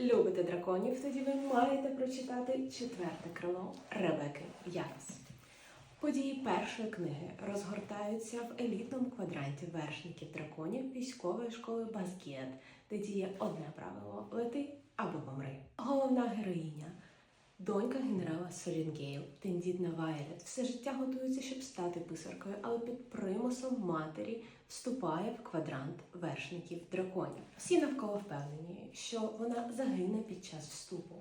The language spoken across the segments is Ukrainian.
Любите драконів, тоді ви маєте прочитати четверте крило Ребеки Ярос. Події першої книги розгортаються в елітному квадранті вершників драконів військової школи Базгіет, де діє одне правило лети або помри. Головна героїня, донька генерала Солінгейл, тендітна Вайлет, все життя готується, щоб стати писаркою, але під примусом матері вступає в квадрант вершників драконів. Всі навколо впевнені, що вона загине під час вступу.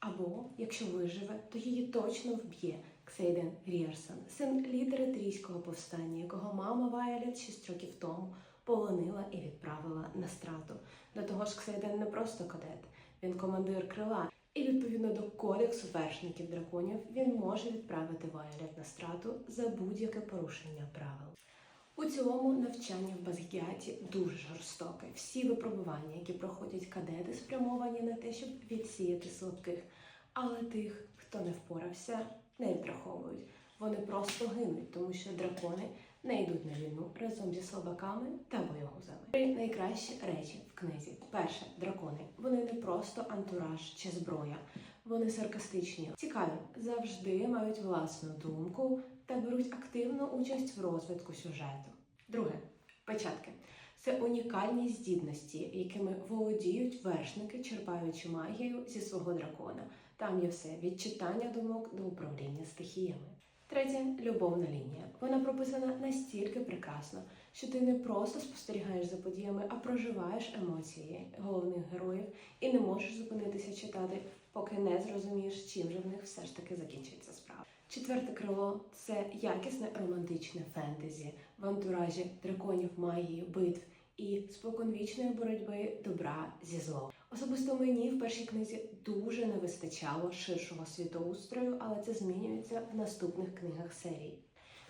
Або, якщо виживе, то її точно вб'є Ксейден Ріарсон, син лідера трійського повстання, якого мама Вайолет 6 років тому полонила і відправила на страту. До того ж, Ксейден не просто кадет, він командир крила. Відповідно до кодексу вершників драконів він може відправити Вайолет на страту за будь-яке порушення правил. У цілому навчання в Базгіаті дуже жорстоке. Всі випробування, які проходять кадети, спрямовані на те, щоб відсіяти слабких. Але тих, хто не впорався, не відраховують. Вони просто гинуть, тому що дракони не йдуть на війну разом зі слабаками та боягузами. Три найкращі речі в книзі. Перше, дракони. Вони не просто антураж чи зброя. Вони саркастичні, цікаві, завжди мають власну думку та беруть активну участь в розвитку сюжету. Друге печатки. Це унікальні здібності, якими володіють вершники, черпаючи магію зі свого дракона. Там є все від читання думок до управління стихіями. Третє любовна лінія. Вона прописана настільки прекрасно, що ти не просто спостерігаєш за подіями, а проживаєш емоції головних героїв і не можеш зупинитися читати, поки не зрозумієш, чим же в них все ж таки закінчиться справа. Четверте крило це якісне романтичне фентезі в антуражі драконів, магії, битв і споконвічної боротьби добра зі злом. Особисто мені в першій книзі дуже не вистачало ширшого світоустрою, але це змінюється в наступних книгах серії.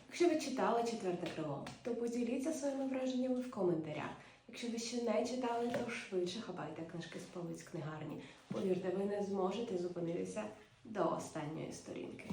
Якщо ви читали четверте крило, то поділіться своїми враженнями в коментарях. Якщо ви ще не читали, то швидше хапайте книжки з полиць книгарні. Повірте, ви не зможете зупинитися до останньої сторінки.